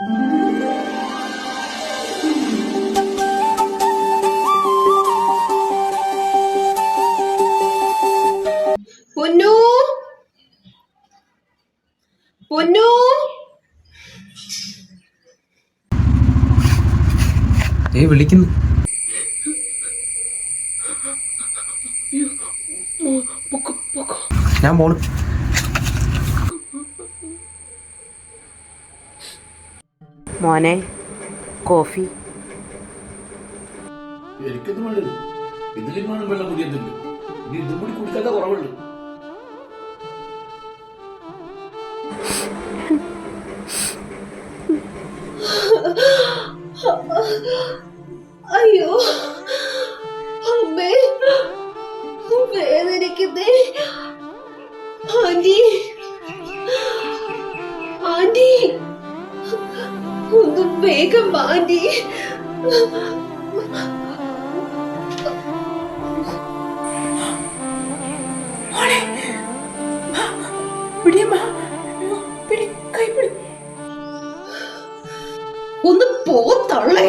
പൊന്നു? പൊന്നു? ഏ വിളിക്കുന്നു. ഞാൻ പോണു. മോനെ കോഫി. എനിക്കൊന്നും വേണ്ടത് ഇതിലും വേണം വെള്ളം കുടിയതുണ്ട് ഇനി ഇതും കൂടി കുടിക്കാത്ത കുറവുള്ളു അയ്യോ. അമ്മേ വേദനിക്കുന്നേ. ആന്റി. ആന്റി. ഒന്ന് വേഗം വാ, ഒന്ന് പോത്തള്ളേ പോ തള്ളേ.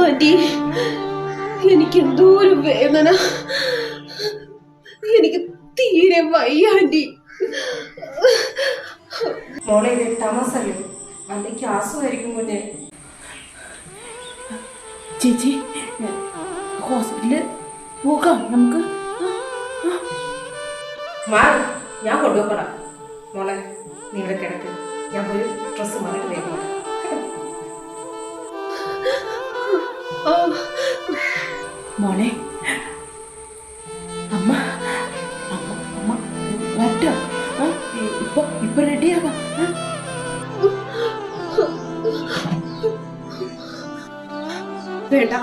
ആന്റി എനിക്ക് എന്തോ ഒരു വേദന. എനിക്ക് തീരെ വയ്യ ആന്റി. മോളെ ഇത് എട്ടാം അല്ലേ? അല്ലെങ്കിൽ ആസുമായിരിക്കും കുഞ്ഞെ. ചേച്ചി ഹോസ്പിറ്റലിൽ പോകാം നമുക്ക്. മാറി ഞാൻ കൊണ്ടുപോകണം മോളെ നീ ഇവിടെ കിടക്ക്. ഞാൻ പോയി ഡ്രസ്സ് മാറിയിട്ട് വേഗം മോളെ. അമ്മ. അമ്മ അമ്മ വരട്ടോ ഇപ്പൊ ഇപ്പൊ റെഡിയാകാം ആ? വേണ്ട.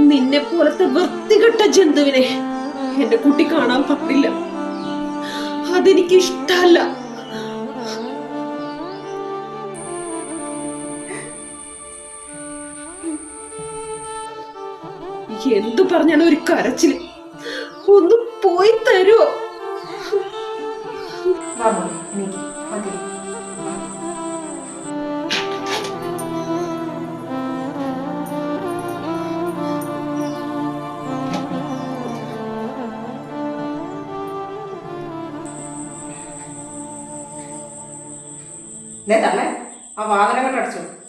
നിന്നെ പോലത്തെ വൃത്തികെട്ട ജന്തുവിനെ എന്റെ കുട്ടി കാണാൻ പാടില്ല. അതെനിക്ക് ഇഷ്ടല്ല എന്തു പറഞ്ഞാലും ഒരു കരച്ചിൽ ഒന്ന് പോയി തരുമോ ആ വാതിലങ്ങോട്ട് അടച്ചു.